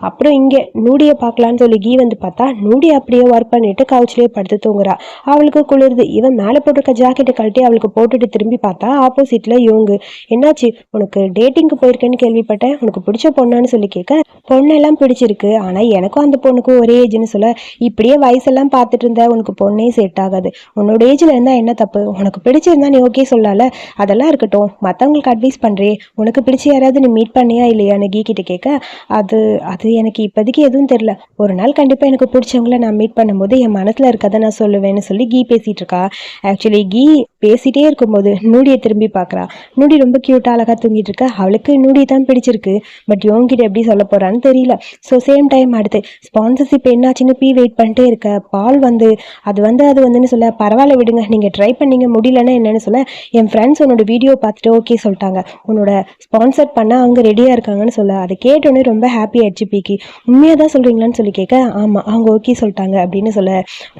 அப்புறம் இங்கே நூடியை பார்க்கலான்னு சொல்லி கீ வந்து பார்த்தா நூடி அப்படியே ஒர்க் பண்ணிட்டு கவுச்சிலேயே படுத்து தூங்குறா. அவளுக்கு குளிருது. இவன் மேலே போட்டிருக்க ஜாக்கெட்டை கழட்டி அவளுக்கு போட்டுட்டு திரும்பி பார்த்தா ஆப்போசிட்ல யோங்கு என்னாச்சு? உனக்கு டேட்டிங்க்கு போயிருக்கேன்னு கேள்விப்பட்டேன். உனக்கு பிடிச்ச பொண்ணான்னு சொல்லி கேட்க பொண்ணெல்லாம் பிடிச்சிருக்கு. ஆனால் எனக்கும் அந்த பொண்ணுக்கும் ஒரே ஏஜ்னு சொல்ல இப்படியே வயசெல்லாம் பார்த்துட்டு இருந்தா உனக்கு பொண்ணே செட் ஆகாது. உன்னோட ஏஜில் இருந்தால் என்ன தப்பு? உனக்கு பிடிச்சிருந்தா நீ ஓகே சொல்லல. அதெல்லாம் இருக்கட்டும். மற்றவங்களுக்கு அட்வைஸ் பண்ணுறே உனக்கு பிடிச்ச யாராவது நீ மீட் பண்ணியா இல்லையான்னு கீ கிட்ட கேட்க அது அது எனக்கு இப்போதைக்கு எதுவும் தெரில ஒரு நாள் கண்டிப்பாக எனக்கு பிடிச்சவங்கள நான் மீட் பண்ணும்போது என் மனசில் இருக்கதை நான் சொல்லுவேன்னு சொல்லி கீ பேசிகிட்டு இருக்கா. ஆக்சுவலி கீ பேசிட்டே இருக்கும்போது நூடியை திரும்பி பார்க்குறா. நூடி ரொம்ப க்யூட்டாக அழகாக தூங்கிட்டு இருக்கா. அவளுக்கு நூடி தான் பிடிச்சிருக்கு. பட் இவங்கிட்ட எப்படி சொல்ல போகிறான்னு தெரியல. ஸோ சேம் டைம் அடுத்து ஸ்பான்சர்ஷிப் என்னாச்சுன்னு பி வெயிட் பண்ணிட்டே இருக்க. பால் வந்து அது வந்து அது வந்துன்னு சொல்ல பரவாயில்ல விடுங்க. நீங்கள் ட்ரை பண்ணீங்க. முடியலன்னா என்னன்னு சொல்ல என் ஃப்ரெண்ட்ஸ் உன்னோட வீடியோ பார்த்துட்டு ஓகே சொல்லிட்டாங்க. உன்னோட ஸ்பான்சர் பண்ண அவங்க ரெடியாக இருக்காங்கன்னு சொல்ல. அதை கேட்டோன்னே ரொம்ப ஹாப்பி ஆயிடுச்சு பிகி உண்மையாக தான் சொல்கிறீங்களான்னு சொல்லி கேட்க ஆமாம் அவங்க ஓகே சொல்லிட்டாங்க அப்படின்னு சொல்ல.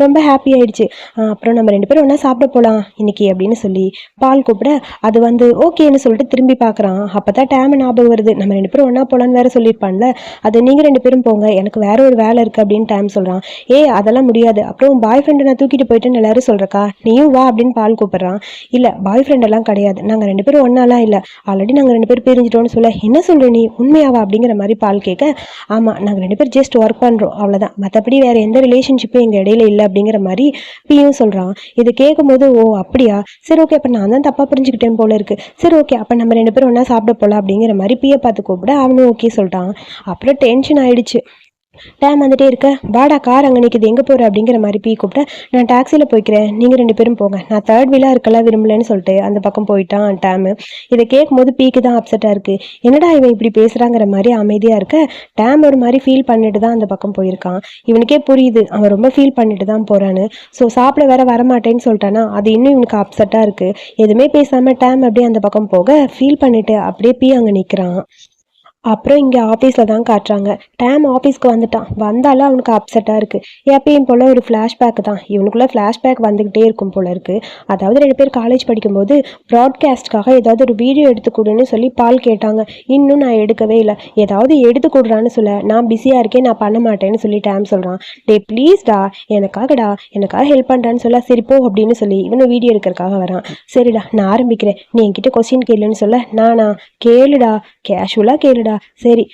ரொம்ப ஹாப்பி ஆயிடுச்சு. அப்புறம் நம்ம ரெண்டு பேரும் ஒன்றா சாப்பிட போகலாம் இன்னைக்கு அப்படின்னு சொல்லி பால் கூப்பிட அது வந்து ஓகேன்னு சொல்லிட்டு திரும்பி பார்க்குறான். அப்போ தான் டேம் ஞாபகம் வருது. நம்ம ரெண்டு பேரும் ஒன்றா போகலான்னு வேற சொல்லியிருப்பான்ல. அது நீங்கள் ரெண்டு பேரும் போங்க எனக்கு வேற ஒரு வேலை இருக்குது அப்படின்னு டைம் சொல்கிறான் ஏ அதெல்லாம் முடியாது. அப்புறம் பாய் ஃப்ரெண்டை நான் தூக்கிட்டு போயிட்டேன்னு எல்லாரும் சொல்கிறக்கா நீயும் வா அப்படின்னு பால் கூப்பிடுறான். இல்லை பாய் ஃப்ரெண்டெல்லாம் கிடையாது. நாங்கள் ரெண்டு பேரும் ஒன்றாலாம் இல்லை. ஆல்ரெடி நாங்கள் ரெண்டு பேரும் பிரிஞ்சிட்டோம்னு சொல்ல. என்ன சொல்ற நீ? உண்மையாவா அப்படிங்கிற மாதிரி பால் கேட்க ஆமாம் நாங்கள் ரெண்டு பேரும் ஜஸ்ட் ஒர்க் பண்ணுறோம் அவ்வளோதான் மற்றபடி வேறு எந்த ரிலேஷன்ஷிப்பும் எங்கள் இடையில இல்லை அப்படிங்கிற மாதிரி பியும் சொல்கிறான் இது கேட்கும்போது ஓ அப்படியா? சரி ஓகே அப்போ நான் தான் தப்பாக புரிஞ்சுக்கிட்டேன் போல இருக்கு. சரி ஓகே அப்போ நம்ம ரெண்டு பேரும் ஒன்றா சாப்பிட போகலாம் அப்படிங்கிற மாதிரி பியை பார்த்து கூப்பிட அவனும் ஓகே சொல்லிட்டான் அப்புறம் டென்ஷன் ஆயிடுச்சு. டேம் வந்துட்டே இருக்க. வாடா கார் அங்கே நிற்குது எங்கே போகிற அப்படிங்கிற மாதிரி பீ கூப்பிட்ட நான் டாக்ஸியில் போய்க்கிறேன். நீங்கள் ரெண்டு பேரும் போங்க. நான் தேர்ட் வீலாக இருக்கலாம் விரும்பலன்னு சொல்லிட்டு அந்த பக்கம் போயிட்டான் டேமு இதை கேட்கும்போது பீக்கு தான் அப்செட்டாக இருக்குது என்னடா இவன் இப்படி பேசுகிறாங்கிற மாதிரி அமைதியாக இருக்க? டேம் ஒரு மாதிரி ஃபீல் பண்ணிட்டு தான் அந்த பக்கம் போயிருக்கான். இவனுக்கே புரியுது. அவன் ரொம்ப ஃபீல் பண்ணிட்டு தான் போகிறான்னு ஸோ சாப்பிட வேற வரமாட்டேன்னு சொல்லிட்டானா? அது இன்னும் இவனுக்கு அப்செட்டாக இருக்குது எதுவுமே பேசாமல் டேம் அப்படியே அந்த பக்கம் போக ஃபீல் பண்ணிட்டு அப்படியே பீ அங்கே நிற்கிறான் அப்புறம் இங்கே ஆஃபீஸில் தான் காட்டுறாங்க. டேம் ஆஃபீஸ்க்கு வந்துட்டான். வந்தாலும் அவனுக்கு அப்செட்டாக இருக்குது எப்பயும் போல் ஒரு ஃப்ளாஷ்பேக் தான். இவனுக்குள்ளே ஃப்ளாஷ்பேக் வந்துக்கிட்டே இருக்கும் போல இருக்குது அதாவது ரெண்டு பேர் காலேஜ் படிக்கும்போது ப்ராட்காஸ்ட்காக ஏதாவது ஒரு வீடியோ எடுத்து கொடுன்னு சொல்லி பால் கேட்டாங்க. இன்னும் நான் எடுக்கவே இல்லை. ஏதாவது எடுத்து கொடுறான்னு சொல்ல நான் பிஸியாக இருக்கேன் நான் பண்ண மாட்டேன்னு சொல்லி டேம் சொல்கிறான் டே ப்ளீஸ்டா எனக்காகடா எனக்காக ஹெல்ப் பண்ணுறான்னு சொல்ல சரி போ அப்படின்னு சொல்லி இவனும் வீடியோ எடுக்கிறக்காக வரான். சரிடா நான் ஆரம்பிக்கிறேன். நீ என்கிட்ட கொஸ்டின் கேளுன்னு சொல்ல நானா? கேளுடா கேஷுவலாக கேளுடா. சரி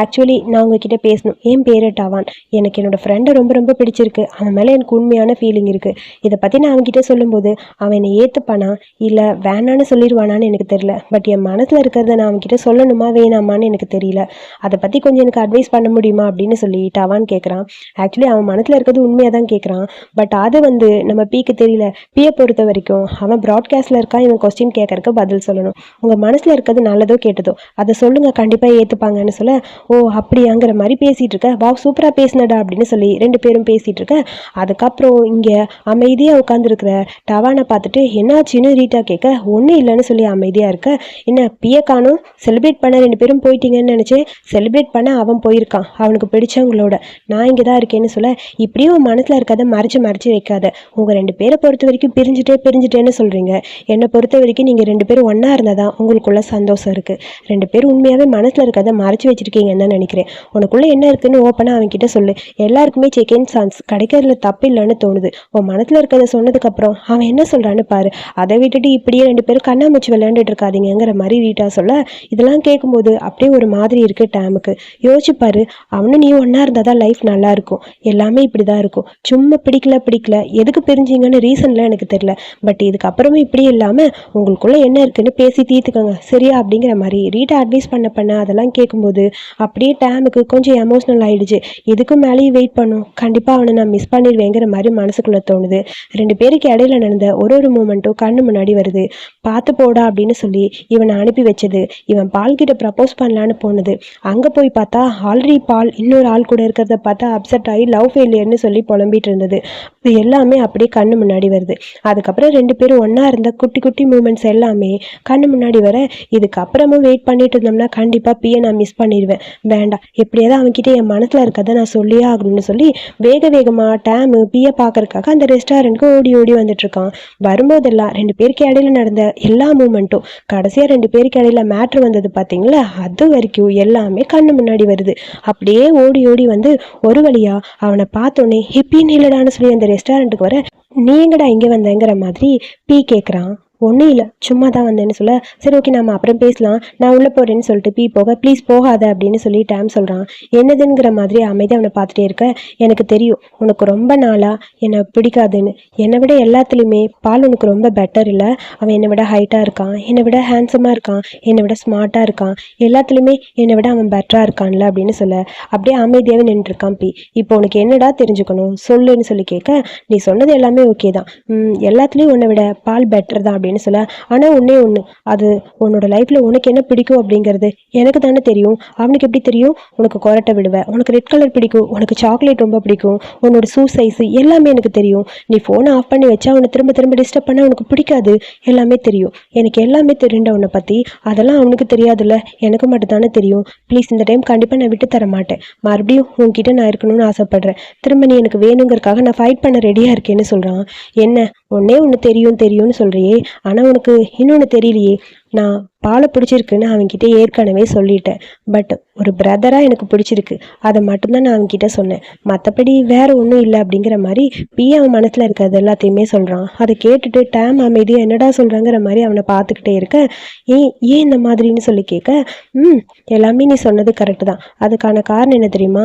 ஆக்சுவலி நான் உங்ககிட்ட பேசணும். என் பேரு டவான். எனக்கு என்னோட ஃப்ரெண்டை ரொம்ப ரொம்ப பிடிச்சிருக்கு. அவன் மேலே எனக்கு உண்மையான ஃபீலிங் இருக்குது இதை பற்றி நான் அவன்கிட்ட சொல்லும்போது அவன் என்னை ஏற்றுப்பானா இல்லை வேணான்னு சொல்லிடுவானான்னு எனக்கு தெரியல. பட் என் மனசில் இருக்கிறத நான் அவன்கிட்ட சொல்லணுமா வேணாமான்னு எனக்கு தெரியல. அதை பற்றி கொஞ்சம் எனக்கு அட்வைஸ் பண்ண முடியுமா அப்படின்னு சொல்லி டவான் கேட்குறான் ஆக்சுவலி அவன் மனசில் இருக்கிறது உண்மையாக தான் கேட்குறான் பட் அது வந்து நம்ம பீக்கு தெரியல. பியை பொறுத்த வரைக்கும் அவன் ப்ராட்காஸ்டில் இருக்கான் இவன் கொஸ்டின் கேட்கறக்கு பதில் சொல்லணும். உங்கள் மனசில் இருக்கிறது நல்லதோ கேட்டதோ அதை சொல்லுங்கள் கண்டிப்பாக கண்டிப்பாக ஏற்றுப்பாங்கன்னு சொல்ல ஓ அப்படியாங்கிற மாதிரி பேசிகிட்டு இருக்க வா சூப்பராக பேசினடா அப்படின்னு சொல்லி ரெண்டு பேரும் பேசிகிட்டு இருக்க அதுக்கப்புறம் இங்கே அமைதியாக உட்காந்துருக்கிற டவானை பார்த்துட்டு என்னாச்சுன்னு ரீட்டா கேட்க ஒன்றும் இல்லைன்னு சொல்லி அமைதியாக இருக்க. என்ன பியக்கானும் செலிப்ரேட் பண்ண ரெண்டு பேரும் போயிட்டீங்கன்னு நினச்சேன் செலிப்ரேட் பண்ண அவன் போயிருக்கான் அவனுக்கு பிடிச்சவங்களோட. நான் இங்கே தான் இருக்கேன்னு சொல்ல இப்படியும் உன் மனசில் இருக்காத மறைச்சு மறைச்சு வைக்காத. உங்கள் ரெண்டு பேரை பொறுத்த வரைக்கும் பிரிஞ்சுட்டே பிரிஞ்சுட்டேன்னு சொல்கிறீங்க என்னை பொறுத்த வரைக்கும் நீங்கள் ரெண்டு பேரும் ஒன்றா இருந்தால் தான் உங்களுக்குள்ள சந்தோஷம் இருக்குது ரெண்டு பேரும் உண்மையாகவே மனசில் இருக்கிறத மறைச்சி வச்சிருக்கீங்கன்னு தான் நினைக்கிறேன்? உனக்குள்ளே என்ன இருக்குன்னு ஓப்பனாக அவன்கிட்ட சொல்லு. எல்லாருக்குமே செகண்ட் சான்ஸ் கிடைக்கிறதுல தப்பு இல்லைன்னு தோணுது. உன் மனசில் இருக்கிறத சொன்னதுக்கப்புறம் அவன் என்ன சொல்கிறான்னு பாரு. அதை விட்டுட்டு இப்படியே ரெண்டு பேரும் கண்ணாமூச்சி விளையாண்டுட்டு இருக்காதிங்கிற மாதிரி ரீட்டா சொல்ல இதெல்லாம் கேட்கும்போது அப்படியே ஒரு மாதிரி இருக்குது டேமுக்கு. யோசிச்சுப்பாரு அவனும் நீ ஒன்றா இருந்தால் தான் லைஃப் நல்லா இருக்கும். எல்லாமே இப்படி தான் இருக்கும். சும்மா பிடிக்கல பிடிக்கல. எதுக்கு பிரிஞ்சிங்கன்னு ரீசன்லாம் எனக்கு தெரியல. பட் இதுக்கப்புறமும் இப்படி இல்லாமல் உங்களுக்குள்ளே என்ன இருக்குன்னு பேசி தீர்த்துக்கோங்க. சரியா? அப்படிங்கிற மாதிரி ரீட்டா அட்வைஸ் பண்ண பண்ண அதெல்லாம் கேட்கும்போது அப்படியே டேமுக்கு கொஞ்சம் எமோஷ்னல் ஆயிடுச்சு. இதுக்கு மேலேயும் வெயிட் பண்ணும். கண்டிப்பாக அவனை நான் மிஸ் பண்ணிடுவேங்கிற மாதிரி மனசுக்குள்ளே தோணுது. ரெண்டு பேருக்கு இடையில நடந்த ஒரு ஒரு மூமெண்ட்டும் கண்ணு முன்னாடி வருது. பார்த்து போடா அப்படின்னு சொல்லி இவனை அனுப்பி வச்சது. இவன் பால் கிட்ட ப்ரப்போஸ் பண்ணலான்னு போனது. அங்கே போய் பார்த்தா ஆல்ரெடி பால் இன்னொரு ஆள் கூட இருக்கிறத பார்த்தா அப்செட் ஆகி லவ் ஃபெயிலியர்னு சொல்லி புலம்பிட்டு இருந்தது. இது எல்லாமே அப்படியே கண்ணு முன்னாடி வருது. அதுக்கப்புறம் ரெண்டு பேரும் ஒன்றா இருந்த குட்டி குட்டி மூமெண்ட்ஸ் எல்லாமே கண்ணு முன்னாடி வர இதுக்கப்புறமும் வெயிட் பண்ணிட்டு இருந்தோம்னா கண்டிப்பாக பியை நான் மிஸ் பண்ணிடுவேன் வேண்டாம். எப்படியாவது அவன்கிட்ட என் மனசில் இருக்கதை நான் சொல்லியே ஆகணும்னு சொல்லி வேக வேகமாக டேமு பியை பார்க்கறதுக்காக அந்த ரெஸ்டாரண்ட்க்கு ஓடி ஓடி வந்துட்டுருக்கான் வரும்போதெல்லாம் ரெண்டு பேருக்கு இடையில நடந்த எல்லா மூமெண்ட்டும் கடைசியாக ரெண்டு பேருக்கு இடையில மேட்ரு வந்தது பார்த்தீங்களா அது வரைக்கும் எல்லாமே கண்ணு முன்னாடி வருது. அப்படியே ஓடி ஓடி வந்து ஒரு வழியா அவனை பார்த்தோன்னே ஹிப்பின்னு இல்லடான்னு சொல்லி அந்த ரெஸ்டாரண்ட்டுக்கு வர நீங்கடா இங்கே வந்தேங்கிற மாதிரி பீ கேட்குறான் ஒன்றும் இல்லை சும்மா தான் வந்தேன்னு சொல்ல. சரி ஓகே நம்ம அப்புறம் பேசலாம். நான் உள்ளே போகிறேன்னு சொல்லிட்டு பீ போக ப்ளீஸ் போகாத அப்படின்னு சொல்லி டேம் சொல்கிறான் என்னதுங்கிற மாதிரி அமைதியாக அவனை பார்த்துட்டே இருக்க. எனக்கு தெரியும் உனக்கு ரொம்ப நாளாக என்னை பிடிக்காதுன்னு. என்னை விட எல்லாத்துலேயுமே பால் உனக்கு ரொம்ப பெட்டர் இல்லை. அவன் என்னை விட ஹைட்டாக இருக்கான். என்னை விட ஹேண்ட்ஸமாக இருக்கான். என்னை விட ஸ்மார்ட்டாக இருக்கான். எல்லாத்துலேயுமே என்னை விட அவன் பெட்டராக இருக்கான்ல அப்படின்னு சொல்ல. அப்படியே அமைதியாகவே நின்றுருக்கான் பி. இப்போ உனக்கு என்னடா தெரிஞ்சுக்கணும்? சொல்லுன்னு சொல்லி கேட்க நீ சொன்னது எல்லாமே ஓகே தான். எல்லாத்துலேயும் உன்னை விட பால் பெட்டர் தான் அப்படின்னு சொல்ல ஆனால் ஒன்றே ஒன்று அது உன்னோட லைஃப்பில் உனக்கு என்ன பிடிக்கும் அப்படிங்கிறது எனக்கு தானே தெரியும். அவனுக்கு எப்படி தெரியும்? உனக்கு கொரட்டை விடுவேன் உனக்கு ரெட் கலர் பிடிக்கும் உனக்கு சாக்லேட் ரொம்ப பிடிக்கும் உன்னோட ஷூ சைஸு எல்லாமே எனக்கு தெரியும். நீ ஃபோனை ஆஃப் பண்ணி வச்சா அவனை திரும்ப திரும்ப டிஸ்டர்ப் பண்ண உனக்கு பிடிக்காது. எல்லாமே தெரியும். எனக்கு எல்லாமே தெரியுண்ட உன்னை பற்றி அதெல்லாம் அவனுக்கு தெரியாதுல்ல எனக்கு மட்டும் தானே தெரியும். ப்ளீஸ் இந்த டைம் கண்டிப்பாக நான் விட்டு தர மாட்டேன். மறுபடியும் உன்கிட்ட நான் இருக்கணும்னு ஆசைப்படுறேன். திரும்ப நீ எனக்கு வேணுங்கிறக்காக நான் ஃபைட் பண்ண ரெடியாக இருக்கேன்னு சொல்கிறான் என்ன? ஒன்னே ஒன்று தெரியும் தெரியும்னு சொல்கிறியே ஆனால் உனக்கு இன்னொன்று தெரியலையே. நான் பாலை பிடிச்சிருக்குன்னு அவன்கிட்ட ஏற்கனவே சொல்லிட்டேன். பட் ஒரு பிரதராக எனக்கு பிடிச்சிருக்கு. அதை மட்டும்தான் நான் அவன்கிட்ட சொன்னேன். மற்றபடி வேற ஒன்றும் இல்லை அப்படிங்கிற மாதிரி பி அவன் மனசில் இருக்கிறது எல்லாத்தையுமே சொல்கிறான் அதை கேட்டுட்டு டேம் அமைதியாக என்னடா சொல்கிறாங்கிற மாதிரி அவனை பார்த்துக்கிட்டே இருக்க. ஏன் ஏன் இந்த மாதிரின்னு சொல்லி கேட்க ம் எல்லாமே நீ சொன்னது கரெக்டு தான். அதுக்கான காரணம் என்ன தெரியுமா?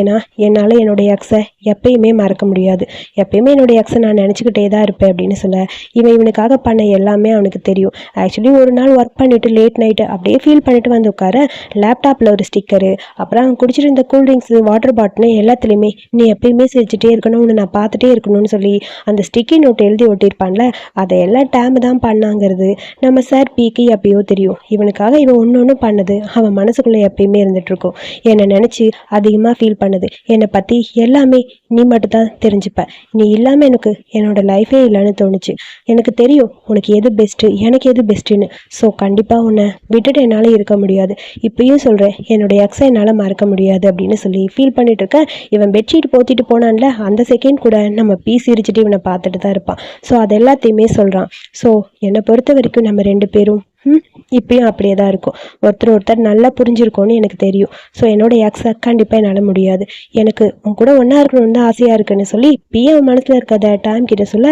ஏன்னா என்னால் என்னுடைய எக்ஸை எப்பயுமே மறக்க முடியாது. எப்பயுமே என்னுடைய எக்ஸை நான் நினச்சிக்கிட்டே தான் இருப்பேன் அப்படின்னு சொல்ல இவன் இவனுக்காக பண்ண எல்லாமே அவனுக்கு தெரியும். ஆக்சுவலி ஒரு நாள் ஒர்க் பண்ணிட்டு லேட் நைட்டு அப்படியே ஃபீல் பண்ணிட்டு வந்து உட்கார லேப்டாப்பில் ஒரு ஸ்டிக்கரு அப்புறம் அவங்க குடிச்சிட்டு இருந்த கூல்ட்ரிங்க்ஸு வாட்டர் பாட்டில் எல்லாத்துலேயுமே நீ எப்பயுமே சிரிச்சிட்டே இருக்கணும் உன்னை நான் பார்த்துட்டே இருக்கணும்னு சொல்லி அந்த ஸ்டிக்கி நோட் எழுதி ஒட்டியிருப்பான்ல அதை எல்லாம் டேம் தான் பண்ணாங்கிறது. நம்ம சார் பீக்கு எப்பயோ தெரியும். இவனுக்காக இவன் ஒன்று ஒன்று பண்ணது. அவன் மனசுக்குள்ளே எப்பயுமே இருந்துட்டு என்னை நினச்சி அதிகமாக ஃபீல் பண்ணுது. என்னை பற்றி எல்லாமே நீ மட்டும் தான் தெரிஞ்சுப்ப. நீ இல்லாமல் எனக்கு என்னோட லைஃபே இல்லைன்னு தோணுச்சு. எனக்கு தெரியும் உனக்கு எது பெஸ்ட்டு எனக்கு எது பெஸ்ட்டுன்னு ஸோ கண்டிப்பாக உன்னை விட்டுட்டு என்னால் இருக்க முடியாது. இப்பயும் சொல்கிறேன் என்னோட எக்ஸை என்னால் மறக்க முடியாது அப்படின்னு சொல்லி ஃபீல் பண்ணிட்டு இருக்க. இவன் பெட்ஷீட் போத்திட்டு போனான்ல அந்த செகண்ட் கூட நம்ம பீ சிரிச்சிட்டு இவனை பார்த்துட்டு தான் இருப்பான். ஸோ அது எல்லாத்தையுமே சொல்கிறான் ஸோ என்னை பொறுத்த வரைக்கும் நம்ம ரெண்டு பேரும் இப்பயும் அப்படியே தான் இருக்கும். ஒருத்தர் ஒருத்தர் நல்லா புரிஞ்சிருக்கோன்னு எனக்கு தெரியும். ஸோ என்னோட எக்ஸை கண்டிப்பாக என்னால் முடியாது. எனக்கு உன் கூட ஒன்றா இருக்கணும்னு தான் ஆசையாக இருக்குன்னு சொல்லி பிஏ மனசில் இருக்கிறத டைம் கிட்ட சொல்ல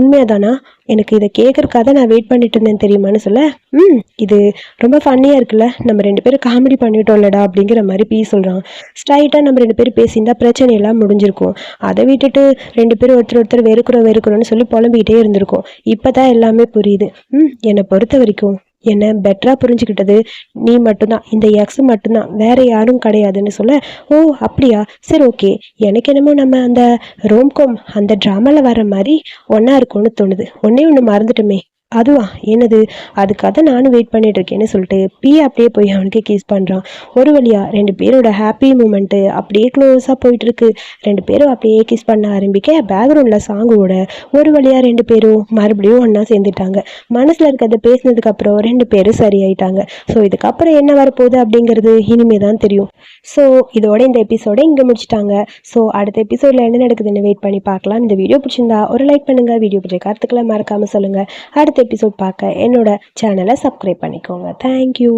உண்மையாதானா? எனக்கு இதை கேட்கறக்காக நான் வெயிட் பண்ணிட்டு இருந்தேன் தெரியுமான்னு சொல்ல? ம் இது ரொம்ப ஃபன்னியாக இருக்குல்ல? நம்ம ரெண்டு பேரும் காமெடி பண்ணிட்டோம்லடா அப்படிங்கிற மாதிரி பீ சொல்கிறான் ஸ்ட்ரைட்டாக நம்ம ரெண்டு பேரும் பேசியிருந்தால் பிரச்சனை எல்லாம் முடிஞ்சிருக்கும். அதை விட்டுட்டு ரெண்டு பேரும் ஒருத்தர் ஒருத்தர் வெறுக்கிறோம் வெறுக்கிறோன்னு சொல்லி புலம்பிக்கிட்டே இருந்திருக்கோம். இப்போ தான் எல்லாமே புரியுது. ம் என்னை பொறுத்த வரைக்கும் என்னை பெட்டராக புரிஞ்சுக்கிட்டது. நீ மட்டும்தான். இந்த எக்ஸ் மட்டும்தான். வேற யாரும் கிடையாதுன்னு சொல்ல ஓ அப்படியா? சரி ஓகே எனக்கு என்னமோ நம்ம அந்த ரோம்கோம் அந்த ட்ராமாவில் வர மாதிரி ஒன்றா இருக்கும்னு தோணுது. ஒன்றே ஒன்று மறந்துட்டுமே. அதுவா? என்னது? அதுக்காக தான் நானும் வெயிட் பண்ணிட்டு இருக்கேன்னு சொல்லிட்டு பி அப்படியே போய் அவனுக்கு கிஸ் பண்ணுறான் ஒரு வழியா ரெண்டு பேரோட ஹாப்பி மூமெண்ட்டு அப்படியே க்ளோஸாக போயிட்டு இருக்கு ரெண்டு பேரும் அப்படியே கிஸ் பண்ண ஆரம்பிக்க பேக்ரவுண்டில் சாங்கோட ஒரு வழியாக ரெண்டு பேரும் மறுபடியும் ஒன்றா சேர்ந்துட்டாங்க. மனசில் இருக்கிறத பேசினதுக்கப்புறம் ரெண்டு பேரும் சரியாயிட்டாங்க. ஸோ இதுக்கப்புறம் என்ன வரப்போகுது அப்படிங்கிறது இனிமே தான் தெரியும். ஸோ இதோட இந்த எபிசோட இங்கே முடிச்சிட்டாங்க. ஸோ அடுத்த எபிசோடில் என்ன நடக்குதுன்னு வெயிட் பண்ணி பார்க்கலாம். இந்த வீடியோ பிடிச்சிருந்தா ஒரு லைக் பண்ணுங்கள் வீடியோ பிடிச்ச கருத்துக்களை மறக்காமல் சொல்லுங்கள் அடுத்த எபிசோட் பார்க்க என்னோட சேனலை சப்ஸ்கிரைப் பண்ணிக்கோங்க. தேங்க்யூ